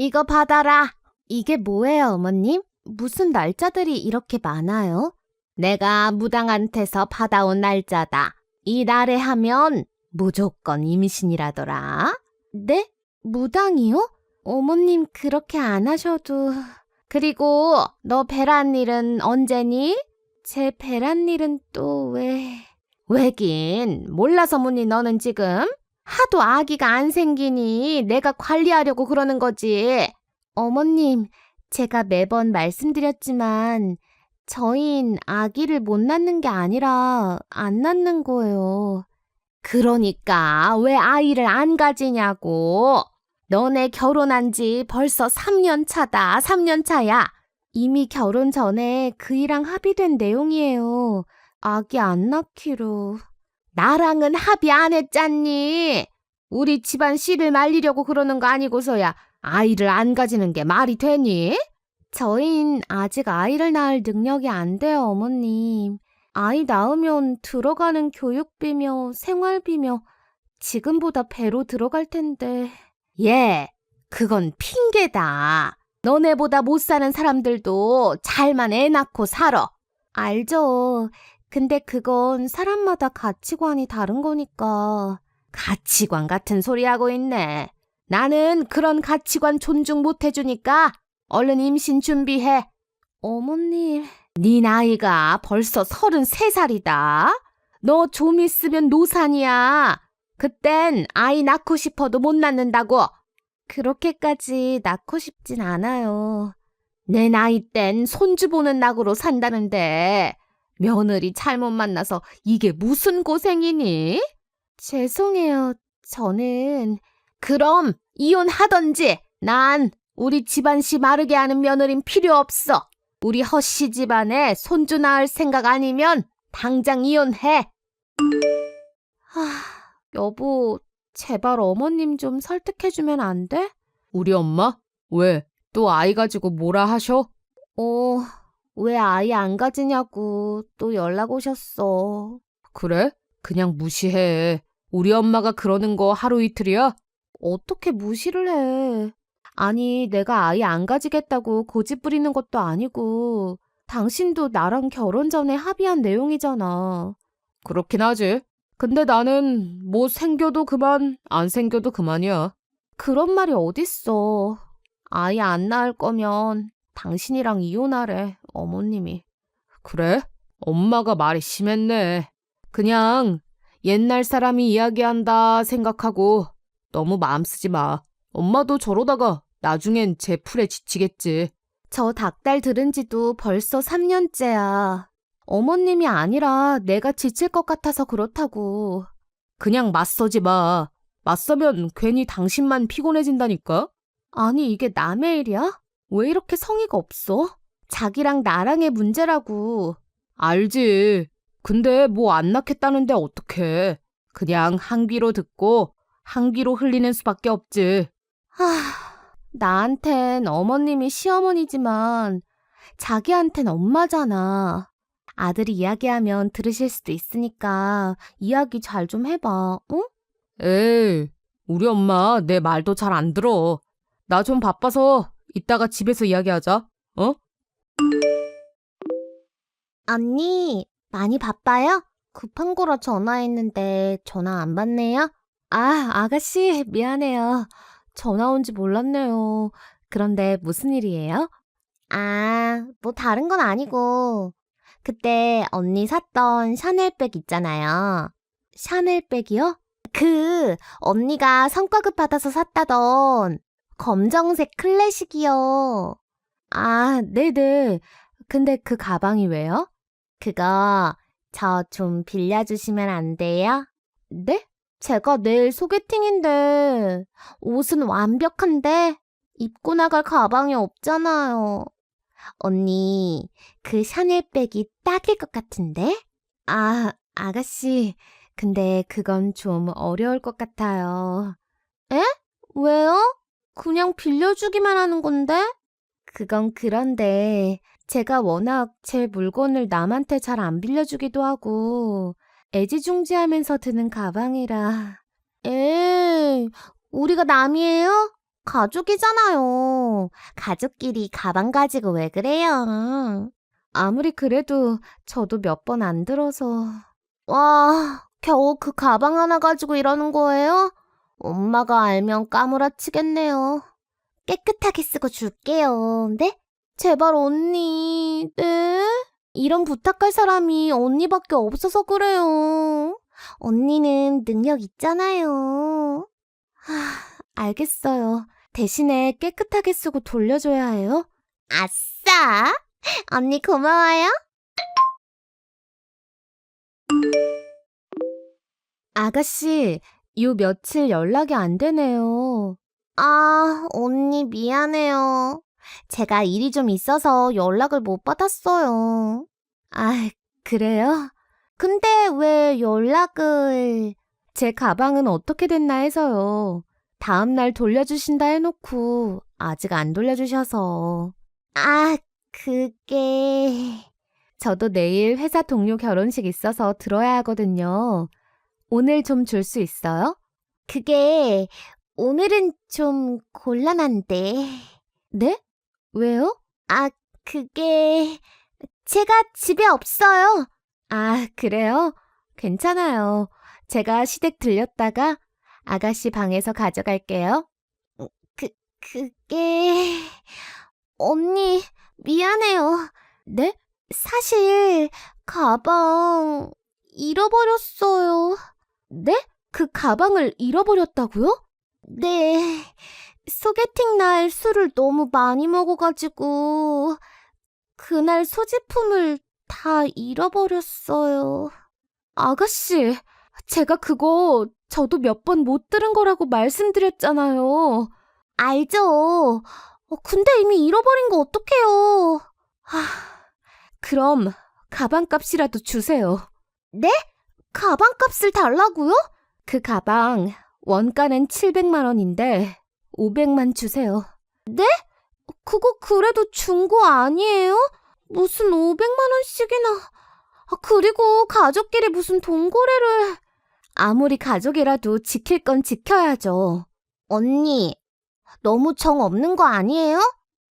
이거 받아라. 이게 뭐예요, 어머님? 무슨 날짜들이 이렇게 많아요? 내가 무당한테서 받아온 날짜다. 이 날에 하면 무조건 임신이라더라. 네? 무당이요? 어머님 그렇게 안 하셔도. 그리고 너 배란 일은 언제니? 제 배란 일은 또 왜? 왜긴 몰라서 묻니 너는 지금? 하도 아기가 안 생기니 내가 관리하려고 그러는 거지. 어머님, 제가 매번 말씀드렸지만 저흰 아기를 못 낳는 게 아니라 안 낳는 거예요. 그러니까 왜 아이를 안 가지냐고. 너네 결혼한 지 벌써 3년 차다, 3년 차야. 이미 결혼 전에 그이랑 합의된 내용이에요. 아기 안 낳기로. 나랑은 합의 안 했잖니. 우리 집안 씨를 말리려고 그러는 거 아니고서야 아이를 안 가지는 게 말이 되니? 저흰 아직 아이를 낳을 능력이 안 돼요, 어머님. 아이 낳으면 들어가는 교육비며 생활비며 지금보다 배로 들어갈 텐데. 예, 그건 핑계다. 너네보다 못 사는 사람들도 잘만 애 낳고 살아. 알죠. 근데 그건 사람마다 가치관이 다른 거니까. 가치관 같은 소리 하고 있네. 나는 그런 가치관 존중 못 해주니까 얼른 임신 준비해. 어머님. 네 나이가 벌써 33살이다. 너 좀 있으면 노산이야. 그땐 아이 낳고 싶어도 못 낳는다고. 그렇게까지 낳고 싶진 않아요. 내 나이 땐 손주 보는 낙으로 산다는데 며느리 잘못 만나서 이게 무슨 고생이니? 죄송해요. 저는 그럼 이혼하던지 난 우리 집안 씨 마르게 하는 며느린 필요 없어. 우리 허씨 집안에 손주 낳을 생각 아니면 당장 이혼해. 하, 여보, 제발 어머님 좀 설득해주면 안 돼? 우리 엄마? 왜? 또 아이 가지고 뭐라 하셔? 어, 왜 아이 안 가지냐고 또 연락 오셨어. 그래? 그냥 무시해. 우리 엄마가 그러는 거 하루 이틀이야? 어떻게 무시를 해? 아니, 내가 아이 안 가지겠다고 고집 부리는 것도 아니고, 당신도 나랑 결혼 전에 합의한 내용이잖아. 그렇긴 하지. 근데 나는 뭐 생겨도 그만, 안 생겨도 그만이야. 그런 말이 어딨어. 아이 안 낳을 거면 당신이랑 이혼하래, 어머님이. 그래? 엄마가 말이 심했네. 그냥 옛날 사람이 이야기한다 생각하고 너무 마음 쓰지 마. 엄마도 저러다가 나중엔 제 풀에 지치겠지. 저 닭달 들은 지도 벌써 3년째야. 어머님이 아니라 내가 지칠 것 같아서 그렇다고. 그냥 맞서지 마. 맞서면 괜히 당신만 피곤해진다니까? 아니, 이게 남의 일이야? 왜 이렇게 성의가 없어? 자기랑 나랑의 문제라고. 알지. 근데 뭐 안 낳겠다는데 어떡해. 그냥 한 귀로 듣고 한 귀로 흘리는 수밖에 없지. 하, 나한텐 어머님이 시어머니지만 자기한텐 엄마잖아. 아들이 이야기하면 들으실 수도 있으니까 이야기 잘 좀 해봐, 응? 에이, 우리 엄마 내 말도 잘 안 들어. 나 좀 바빠서 이따가 집에서 이야기하자. 어? 언니, 많이 바빠요? 급한 거라 전화했는데 전화 안 받네요? 아, 아가씨, 미안해요. 전화 온 지 몰랐네요. 그런데 무슨 일이에요? 아, 뭐 다른 건 아니고. 그때 언니 샀던 샤넬백 있잖아요. 샤넬백이요? 그, 언니가 성과급 받아서 샀다던 검정색 클래식이요. 아, 네네. 근데 그 가방이 왜요? 그거 저 좀 빌려주시면 안 돼요? 네? 제가 내일 소개팅인데 옷은 완벽한데 입고 나갈 가방이 없잖아요. 언니, 그 샤넬백이 딱일 것 같은데? 아, 아가씨, 근데 그건 좀 어려울 것 같아요. 에? 왜요? 그냥 빌려주기만 하는 건데? 그건 그런데 제가 워낙 제 물건을 남한테 잘 안 빌려주기도 하고 애지중지하면서 드는 가방이라. 에이, 우리가 남이에요? 가족이잖아요. 가족끼리 가방 가지고 왜 그래요? 아무리 그래도 저도 몇 번 안 들어서. 와, 겨우 그 가방 하나 가지고 이러는 거예요? 엄마가 알면 까무라치겠네요. 깨끗하게 쓰고 줄게요. 네? 제발 언니, 네? 이런 부탁할 사람이 언니밖에 없어서 그래요. 언니는 능력 있잖아요. 하, 알겠어요. 대신에 깨끗하게 쓰고 돌려줘야 해요. 아싸! 언니 고마워요. 아가씨, 요 며칠 연락이 안 되네요. 아, 언니 미안해요. 제가 일이 좀 있어서 연락을 못 받았어요. 아, 그래요? 근데 왜 연락을... 제 가방은 어떻게 됐나 해서요. 다음 날 돌려주신다 해놓고 아직 안 돌려주셔서. 아, 그게... 저도 내일 회사 동료 결혼식 있어서 들어야 하거든요. 오늘 좀 줄 수 있어요? 그게 오늘은 좀 곤란한데. 네? 왜요? 아, 그게 제가 집에 없어요. 아, 그래요? 괜찮아요. 제가 시댁 들렸다가 아가씨 방에서 가져갈게요. 그, 그게... 언니, 미안해요. 네? 사실, 가방, 잃어버렸어요. 네? 그 가방을 잃어버렸다고요? 네. 소개팅 날 술을 너무 많이 먹어가지고, 그날 소지품을 다 잃어버렸어요. 아가씨, 제가 그거 저도 몇 번 못 들은 거라고 말씀드렸잖아요. 알죠. 어, 근데 이미 잃어버린 거 어떡해요. 하, 그럼 가방값이라도 주세요. 네? 가방값을 달라고요? 그 가방 원가는 700만 원인데 500만 주세요. 네? 그거 그래도 중고 아니에요? 무슨 500만 원씩이나. 아, 그리고 가족끼리 무슨 동거래를. 아무리 가족이라도 지킬 건 지켜야죠. 언니, 너무 정 없는 거 아니에요?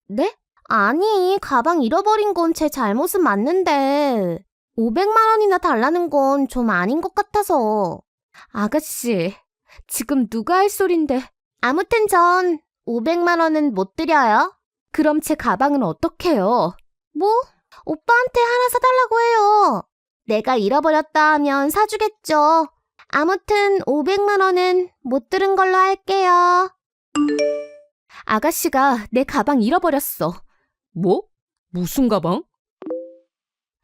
네? 아니, 가방 잃어버린 건 제 잘못은 맞는데. 500만 원이나 달라는 건 좀 아닌 것 같아서. 아가씨, 지금 누가 할 소린데. 아무튼 전 500만 원은 못 드려요. 그럼 제 가방은 어떡해요? 뭐? 오빠한테 하나 사달라고 해요. 내가 잃어버렸다 하면 사주겠죠. 아무튼 500만 원은 못 들은 걸로 할게요. 아가씨가 내 가방 잃어버렸어. 뭐? 무슨 가방?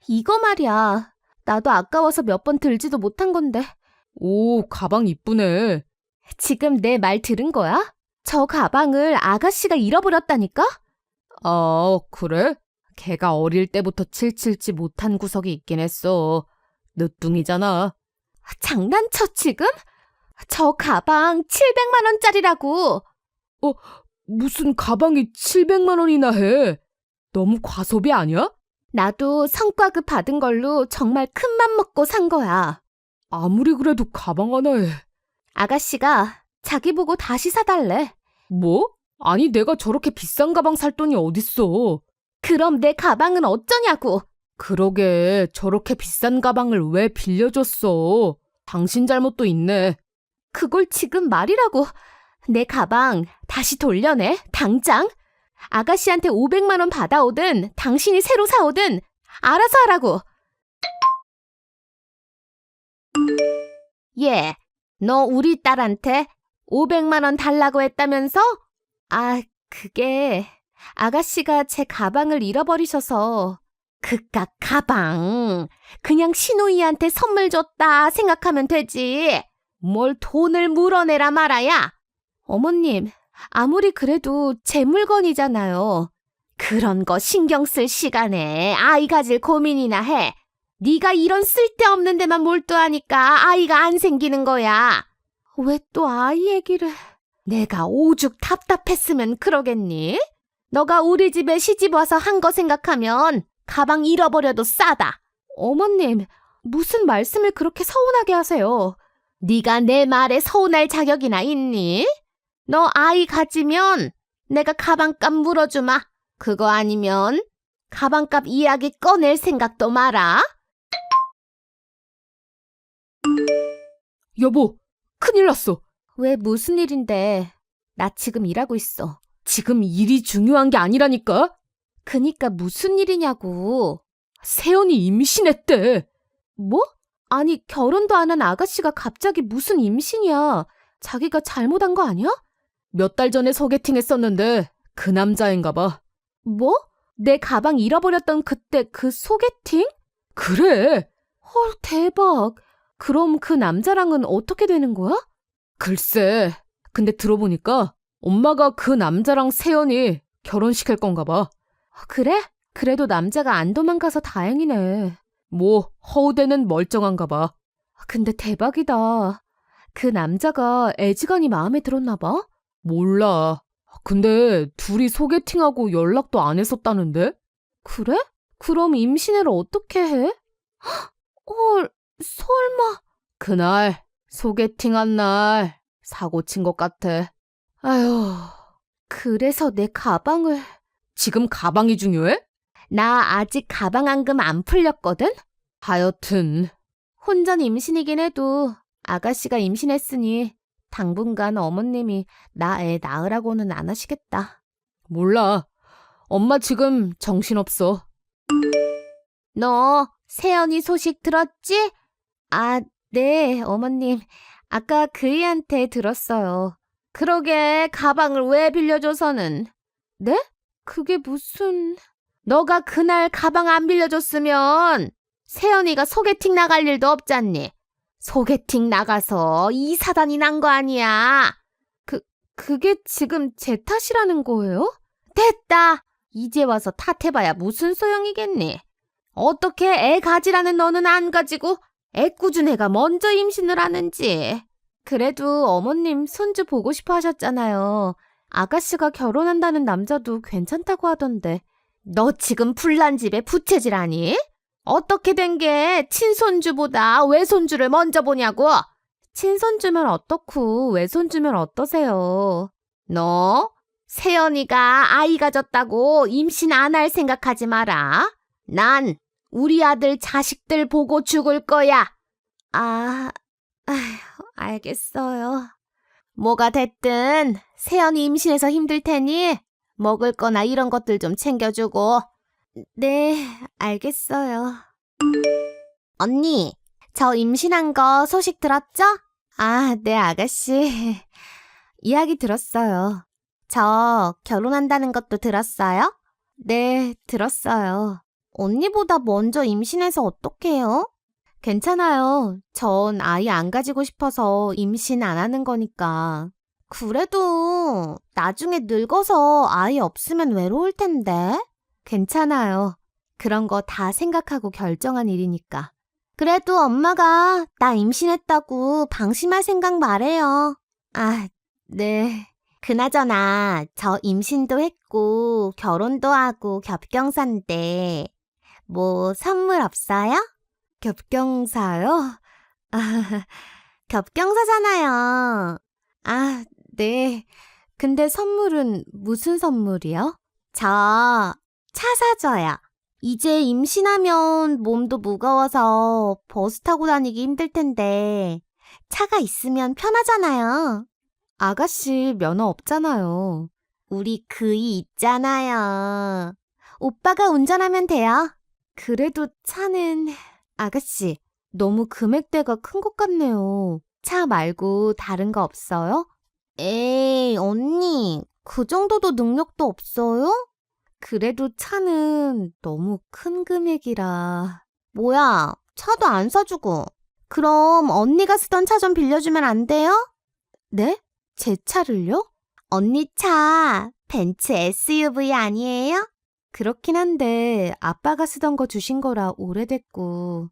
이거 말이야. 나도 아까워서 몇 번 들지도 못한 건데. 오, 가방 이쁘네. 지금 내 말 들은 거야? 저 가방을 아가씨가 잃어버렸다니까? 아, 그래? 걔가 어릴 때부터 칠칠지 못한 구석이 있긴 했어. 늦둥이잖아. 장난쳐 지금? 저 가방 700만 원짜리라고. 무슨 가방이 700만 원이나 해? 너무 과소비 아니야? 나도 성과급 받은 걸로 정말 큰 맘 먹고 산 거야. 아무리 그래도 가방 하나에. 아가씨가 자기 보고 다시 사달래. 뭐? 아니, 내가 저렇게 비싼 가방 살 돈이 어딨어. 그럼 내 가방은 어쩌냐고. 그러게, 저렇게 비싼 가방을 왜 빌려줬어? 당신 잘못도 있네. 그걸 지금 말이라고. 내 가방 다시 돌려내. 당장. 아가씨한테 500만 원 받아오든 당신이 새로 사오든 알아서 하라고. 예, 너 우리 딸한테 500만 원 달라고 했다면서? 아, 그게 아가씨가 제 가방을 잃어버리셔서 그깟 가방 그냥 신우이한테 선물 줬다 생각하면 되지. 뭘 돈을 물어내라 말아야. 어머님, 아무리 그래도 제 물건이잖아요. 그런 거 신경 쓸 시간에 아이 가질 고민이나 해. 네가 이런 쓸데없는 데만 몰두하니까 아이가 안 생기는 거야. 왜 또 아이 얘기를... 내가 오죽 답답했으면 그러겠니? 너가 우리 집에 시집 와서 한 거 생각하면 가방 잃어버려도 싸다. 어머님, 무슨 말씀을 그렇게 서운하게 하세요? 네가 내 말에 서운할 자격이나 있니? 너 아이 가지면 내가 가방값 물어주마. 그거 아니면 가방값 이야기 꺼낼 생각도 마라. 여보, 큰일 났어. 왜 무슨 일인데? 나 지금 일하고 있어. 지금 일이 중요한 게 아니라니까? 그니까 무슨 일이냐고. 세연이 임신했대. 뭐? 아니, 결혼도 안 한 아가씨가 갑자기 무슨 임신이야. 자기가 잘못한 거 아니야? 몇 달 전에 소개팅 했었는데 그 남자인가 봐. 뭐? 내 가방 잃어버렸던 그때 그 소개팅? 그래. 헐, 대박. 그럼 그 남자랑은 어떻게 되는 거야? 글쎄. 근데 들어보니까 엄마가 그 남자랑 세연이 결혼시킬 건가 봐. 그래? 그래도 남자가 안 도망가서 다행이네. 뭐 허우대는 멀쩡한가 봐. 근데 대박이다. 그 남자가 애지간히 마음에 들었나 봐? 몰라. 근데 둘이 소개팅하고 연락도 안 했었다는데? 그래? 그럼 임신을 어떻게 해? 헐, 설마. 그날 소개팅한 날 사고 친 것 같아. 아휴. 그래서 내 가방을. 지금 가방이 중요해? 나 아직 가방 안금 안 풀렸거든? 하여튼 혼전 임신이긴 해도 아가씨가 임신했으니 당분간 어머님이 나 애 낳으라고는 안 하시겠다. 몰라. 엄마 지금 정신없어. 너 세연이 소식 들었지? 아, 네, 어머님. 아까 그 애한테 들었어요. 그러게 가방을 왜 빌려줘서는. 네? 그게 무슨... 너가 그날 가방 안 빌려줬으면 세연이가 소개팅 나갈 일도 없잖니. 소개팅 나가서 이 사단이 난 거 아니야. 그, 그게 지금 제 탓이라는 거예요? 됐다! 이제 와서 탓해봐야 무슨 소용이겠니? 어떻게 애 가지라는 너는 안 가지고 애꿎은 애가 먼저 임신을 하는지. 그래도 어머님 손주 보고 싶어 하셨잖아요. 아가씨가 결혼한다는 남자도 괜찮다고 하던데. 너 지금 불난 집에 부채질 하니? 어떻게 된 게 친손주보다 외손주를 먼저 보냐고? 친손주면 어떻고 외손주면 어떠세요? 너 세연이가 아이 가졌다고 임신 안 할 생각하지 마라. 난 우리 아들 자식들 보고 죽을 거야. 아, 아휴, 알겠어요. 뭐가 됐든 세연이 임신해서 힘들 테니 먹을 거나 이런 것들 좀 챙겨주고. 네, 알겠어요. 언니, 저 임신한 거 소식 들었죠? 아, 네, 아가씨. 이야기 들었어요. 저 결혼한다는 것도 들었어요? 네, 들었어요. 언니보다 먼저 임신해서 어떡해요? 괜찮아요. 전 아이 안 가지고 싶어서 임신 안 하는 거니까. 그래도 나중에 늙어서 아이 없으면 외로울 텐데. 괜찮아요. 그런 거 다 생각하고 결정한 일이니까. 그래도 엄마가 나 임신했다고 방심할 생각 말해요. 아, 네. 그나저나 저 임신도 했고 결혼도 하고 겹경사인데 뭐 선물 없어요? 겹경사요? 아, 겹경사잖아요. 아, 네. 근데 선물은 무슨 선물이요? 저 차 사줘요. 이제 임신하면 몸도 무거워서 버스 타고 다니기 힘들 텐데 차가 있으면 편하잖아요. 아가씨 면허 없잖아요. 우리 그이 있잖아요. 오빠가 운전하면 돼요. 그래도 차는 아가씨 너무 금액대가 큰 것 같네요. 차 말고 다른 거 없어요? 에이 언니 그 정도도 능력도 없어요? 그래도 차는 너무 큰 금액이라. 뭐야, 차도 안 사주고. 그럼 언니가 쓰던 차 좀 빌려주면 안 돼요? 네? 제 차를요? 언니 차 벤츠 SUV 아니에요? 그렇긴 한데 아빠가 쓰던 거 주신 거라 오래됐고.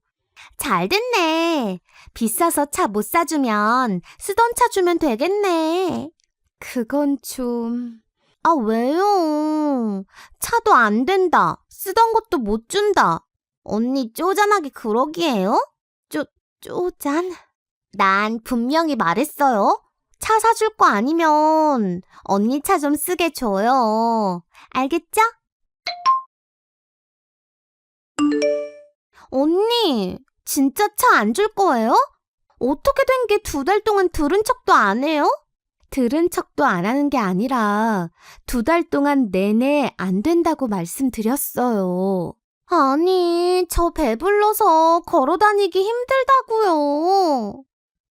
잘 됐네. 비싸서 차 못 사주면 쓰던 차 주면 되겠네. 그건 좀... 아, 왜요? 차도 안 된다. 쓰던 것도 못 준다. 언니 쪼잔하게 그러기에요? 쪼, 쪼잔? 난 분명히 말했어요. 차 사줄 거 아니면 언니 차 좀 쓰게 줘요. 알겠죠? 언니, 진짜 차 안 줄 거예요? 어떻게 된 게 두 달 동안 들은 척도 안 해요? 들은 척도 안 하는 게 아니라 두 달 동안 내내 안 된다고 말씀드렸어요. 아니, 저 배불러서 걸어 다니기 힘들다고요.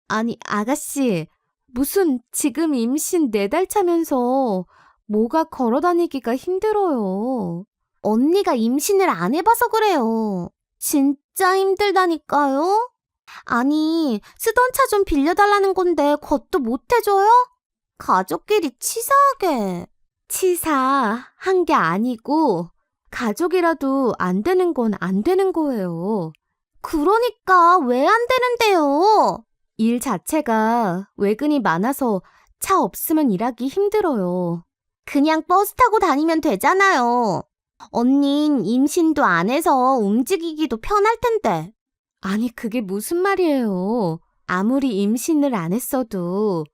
아니, 아가씨, 무슨 지금 임신 네 달 차면서 뭐가 걸어 다니기가 힘들어요. 언니가 임신을 안 해봐서 그래요. 진짜 힘들다니까요? 아니, 쓰던 차 좀 빌려달라는 건데 그것도 못 해줘요? 가족끼리 치사하게. 치사한 게 아니고, 가족이라도 안 되는 건 안 되는 거예요. 그러니까 왜 안 되는데요? 일 자체가 외근이 많아서 차 없으면 일하기 힘들어요. 그냥 버스 타고 다니면 되잖아요. 언닌 임신도 안 해서 움직이기도 편할 텐데. 아니, 그게 무슨 말이에요. 아무리 임신을 안 했어도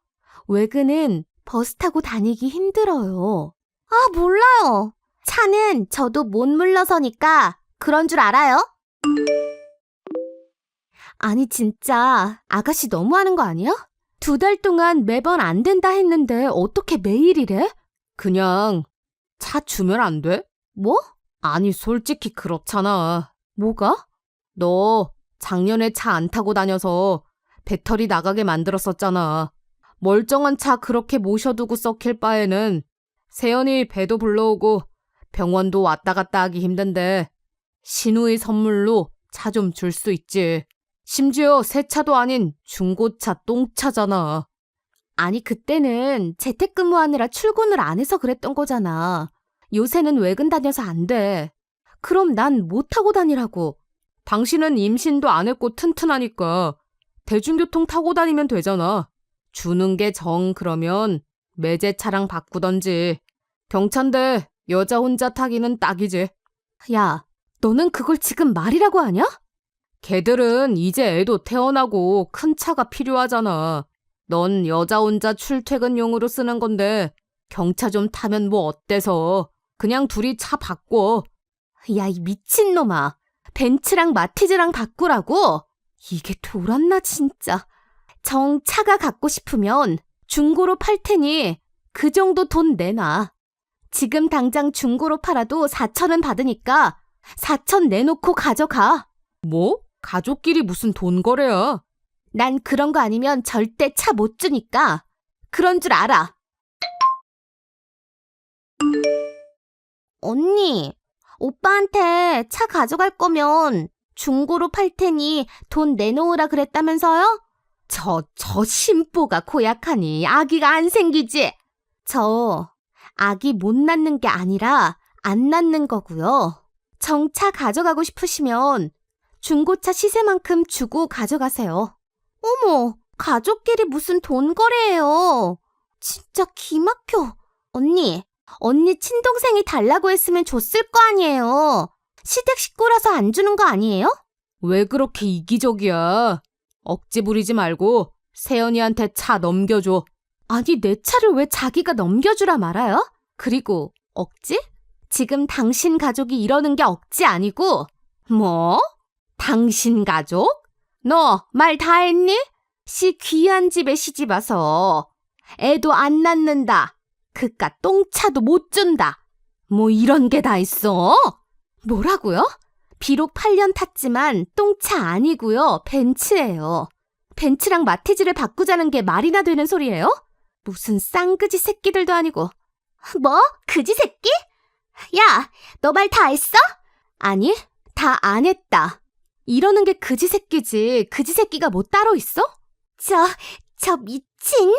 외근은 버스 타고 다니기 힘들어요. 아, 몰라요. 차는 저도 못 물러서니까 그런 줄 알아요? 아니, 진짜 아가씨 너무하는 거 아니야? 두 달 동안 매번 안 된다 했는데 어떻게 매일 이래? 그냥 차 주면 안 돼? 뭐? 아니, 솔직히 그렇잖아. 뭐가? 너 작년에 차 안 타고 다녀서 배터리 나가게 만들었었잖아. 멀쩡한 차 그렇게 모셔두고 썩힐 바에는 세연이 배도 불러오고 병원도 왔다 갔다 하기 힘든데 신우의 선물로 차 좀 줄 수 있지. 심지어 새 차도 아닌 중고차 똥차잖아. 아니, 그때는 재택근무하느라 출근을 안 해서 그랬던 거잖아. 요새는 외근 다녀서 안 돼. 그럼 난못 타고 다니라고. 당신은 임신도 안 했고 튼튼하니까 대중교통 타고 다니면 되잖아. 주는 게 정 그러면 매제 차랑 바꾸던지. 경차인데 여자 혼자 타기는 딱이지. 야, 너는 그걸 지금 말이라고 하냐? 걔들은 이제 애도 태어나고 큰 차가 필요하잖아. 넌 여자 혼자 출퇴근용으로 쓰는 건데 경차 좀 타면 뭐 어때서. 그냥 둘이 차 바꿔. 야, 이 미친놈아. 벤츠랑 마티즈랑 바꾸라고? 이게 돌았나, 진짜. 정 차가 갖고 싶으면 중고로 팔 테니 그 정도 돈 내놔. 지금 당장 중고로 팔아도 4천은 받으니까 4천 내놓고 가져가. 뭐? 가족끼리 무슨 돈 거래야? 난 그런 거 아니면 절대 차 못 주니까. 그런 줄 알아. 언니, 오빠한테 차 가져갈 거면 중고로 팔 테니 돈 내놓으라 그랬다면서요? 저, 저 심보가 고약하니 아기가 안 생기지? 저, 아기 못 낳는 게 아니라 안 낳는 거고요. 정차 가져가고 싶으시면 중고차 시세만큼 주고 가져가세요. 어머, 가족끼리 무슨 돈 거래예요. 진짜 기막혀. 언니, 언니 친동생이 달라고 했으면 줬을 거 아니에요. 시댁 식구라서 안 주는 거 아니에요? 왜 그렇게 이기적이야? 억지 부리지 말고 세연이한테 차 넘겨줘. 아니, 내 차를 왜 자기가 넘겨주라 말아요? 그리고 억지? 지금 당신 가족이 이러는 게 억지 아니고, 뭐? 당신 가족? 너 말 다 했니? 시 귀한 집에 시집 와서 애도 안 낳는다. 그깟 똥차도 못 준다. 뭐 이런 게 다 있어? 뭐라고요? 비록 8년 탔지만 똥차 아니고요. 벤츠예요. 벤츠랑 마티즈를 바꾸자는 게 말이나 되는 소리예요? 무슨 쌍그지 새끼들도 아니고. 뭐? 그지 새끼? 야, 너 말 다 했어? 아니, 다 안 했다. 이러는 게 그지 새끼지. 그지 새끼가 뭐 따로 있어? 저, 저 미친.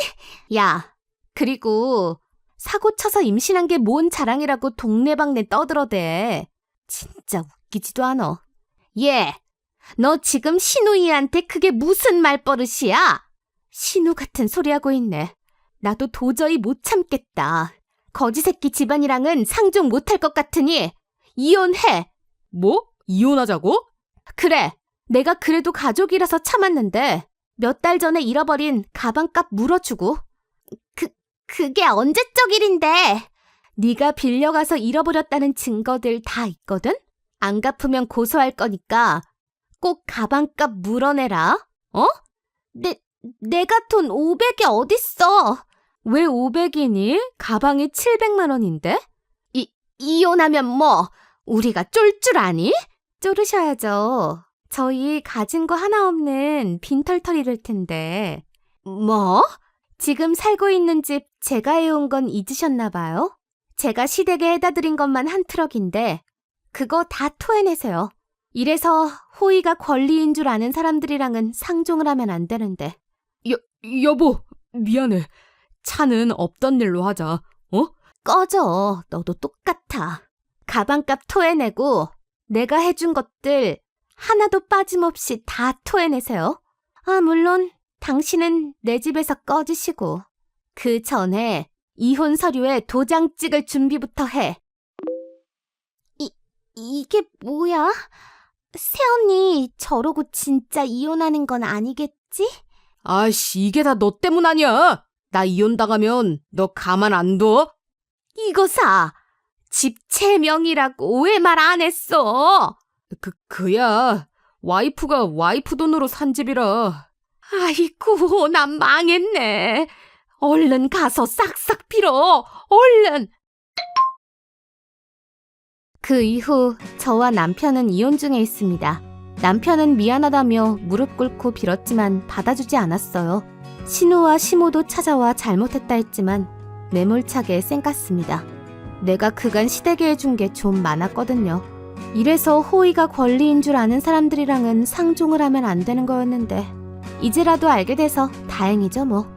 야, 그리고 사고 쳐서 임신한 게 뭔 자랑이라고 동네방네 떠들어대. 진짜 웃기지도 않아. 얘, 너 지금 신우이한테 그게 무슨 말버릇이야? 신우 같은 소리 하고 있네. 나도 도저히 못 참겠다. 거지 새끼 집안이랑은 상종 못할 것 같으니 이혼해. 뭐? 이혼하자고? 그래. 내가 그래도 가족이라서 참았는데 몇 달 전에 잃어버린 가방값 물어주고 그, 그게 언제적 일인데? 네가 빌려가서 잃어버렸다는 증거들 다 있거든? 안 갚으면 고소할 거니까 꼭 가방값 물어내라. 어? 내, 내가 돈 500이 어딨어? 왜 500이니? 가방이 700만 원인데? 이, 이혼하면 뭐, 우리가 쫄 줄 아니? 쫄으셔야죠. 저희 가진 거 하나 없는 될 텐데. 뭐? 지금 살고 있는 집 제가 해온 건 잊으셨나 봐요? 제가 시댁에 해다 드린 것만 한 트럭인데 그거 다 토해내세요. 이래서 호의가 권리인 줄 아는 사람들이랑은 상종을 하면 안 되는데. 여, 여보, 미안해. 차는 없던 일로 하자. 꺼져. 너도 똑같아. 가방값 토해내고 내가 해준 것들 하나도 빠짐없이 다 토해내세요. 아, 물론 당신은 내 집에서 꺼지시고 그 전에 이혼 서류에 도장 찍을 준비부터 해. 이, 이게 뭐야? 새언니 저러고 진짜 이혼하는 건 아니겠지? 아씨, 이게 다 너 때문 아니야. 나 이혼 당하면 너 가만 안 둬? 이거 사. 집 채명이라고 왜 말 안 했어? 그, 그야. 와이프가 와이프 돈으로 산 집이라. 아이고, 난 망했네. 얼른 가서 싹싹 빌어. 얼른. 그 이후 저와 남편은 이혼 중에 있습니다. 남편은 미안하다며 무릎 꿇고 빌었지만 받아주지 않았어요. 신우와 시모도 찾아와 잘못했다 했지만 매몰차게 쌩깠습니다. 내가 그간 시댁에 해준 게 좀 많았거든요. 이래서 호의가 권리인 줄 아는 사람들이랑은 상종을 하면 안 되는 거였는데 이제라도 알게 돼서 다행이죠 뭐.